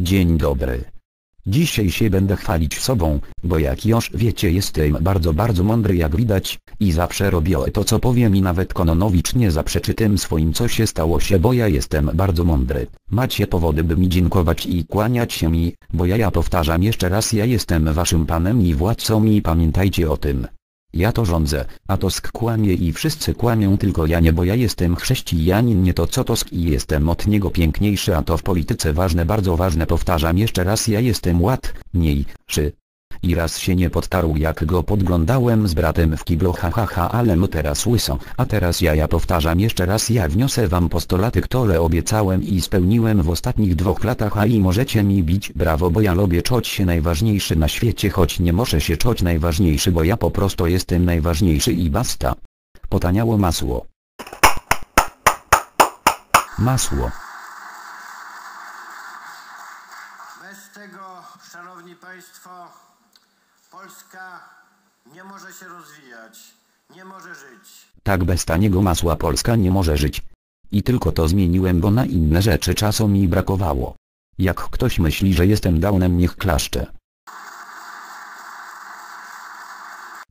Dzień dobry. Dzisiaj się będę chwalić sobą, bo jak już wiecie jestem bardzo bardzo mądry jak widać, i zawsze robię to co powiem i nawet Kononowicz nie zaprzeczy tym swoim co się stało się bo ja jestem bardzo mądry. Macie powody by mi dziękować i kłaniać się mi, bo ja ja powtarzam jeszcze raz ja jestem waszym panem i władcą i pamiętajcie o tym. Ja to rządzę, a Tosk kłamie i wszyscy kłamią tylko ja nie bo ja jestem chrześcijanin nie to co Tosk i jestem od niego piękniejszy a to w polityce ważne bardzo ważne powtarzam jeszcze raz ja jestem ład, mniej, szy. I raz się nie podtarł jak go podglądałem z bratem w kiblo ha ha ha ale mu teraz łyso, a teraz ja ja powtarzam jeszcze raz ja wniosę wam postulaty które obiecałem i spełniłem w ostatnich dwóch latach a i możecie mi bić brawo bo ja lubię czuć się najważniejszy na świecie choć nie muszę się czuć najważniejszy bo ja po prostu jestem najważniejszy i basta. Potaniało masło. Masło. Bez tego, szanowni państwo, Polska nie może się rozwijać, nie może żyć. Tak bez taniego masła Polska nie może żyć. I tylko to zmieniłem bo na inne rzeczy czasu mi brakowało. Jak ktoś myśli że jestem downem niech klaszcze.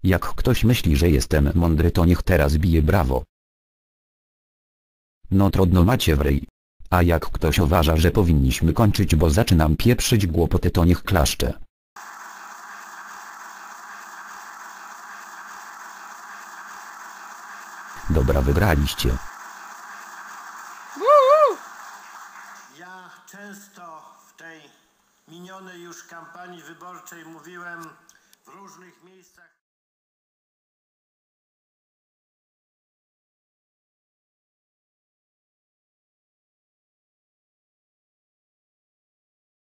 Jak ktoś myśli że jestem mądry to niech teraz bije brawo. No trudno macie w ryj. A jak ktoś uważa że powinniśmy kończyć bo zaczynam pieprzyć głupoty to niech klaszcze. Dobra wygraliście. Ja często w tej minionej już kampanii wyborczej mówiłem w różnych miejscach